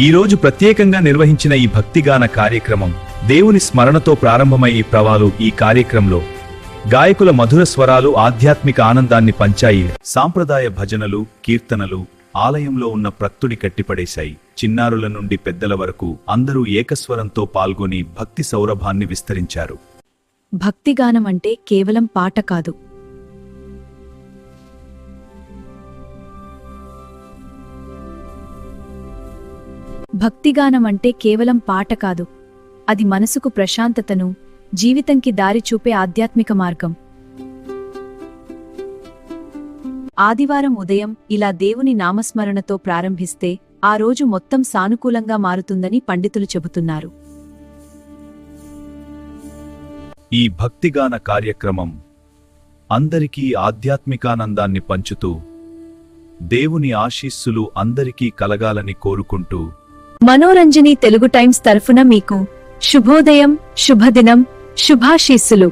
ఈ రోజు ప్రత్యేకంగా నిర్వహించిన ఈ భక్తిగాన కార్యక్రమం దేవుని స్మరణతో ప్రారంభమై ఈ ప్రవాలు ఈ కార్యక్రమంలో గాయకుల మధుర స్వరాలు ఆధ్యాత్మిక ఆనందాన్ని పంచాయి. సాంప్రదాయ భజనలు కీర్తనలు ఆలయంలో ఉన్న ప్రక్తుడి కట్టిపడేశాయి. చిన్నారుల నుండి పెద్దల వరకు అందరూ ఏకస్వరంతో పాల్గొని భక్తి సౌరభాన్ని విస్తరించారు. భక్తిగానం అంటే కేవలం పాట కాదు. భక్తిగానం అంటే కేవలం పాట కాదు. అది మనసుకు ప్రశాంతతను జీవితంకి దారి చూపే ఆధ్యాత్మిక మార్గం. ఆదివారం ఉదయం ఇలా దేవుని నామస్మరణతో ప్రారంభిస్తే ఆ రోజు మొత్తం సానుకూలంగా మారుతుందని పండితులు చెబుతున్నారు. ఈ భక్తిగాన కార్యక్రమం అందరికీ ఆధ్యాత్మికానందాన్ని పంచుతూ దేవుని ఆశీస్సులు అందరికీ కలగాలని కోరుకుంటూ మనోరంజని తెలుగు టైమ్స్ తరఫున మీకు శుభోదయం శుభదినం శుభాశీస్సులు.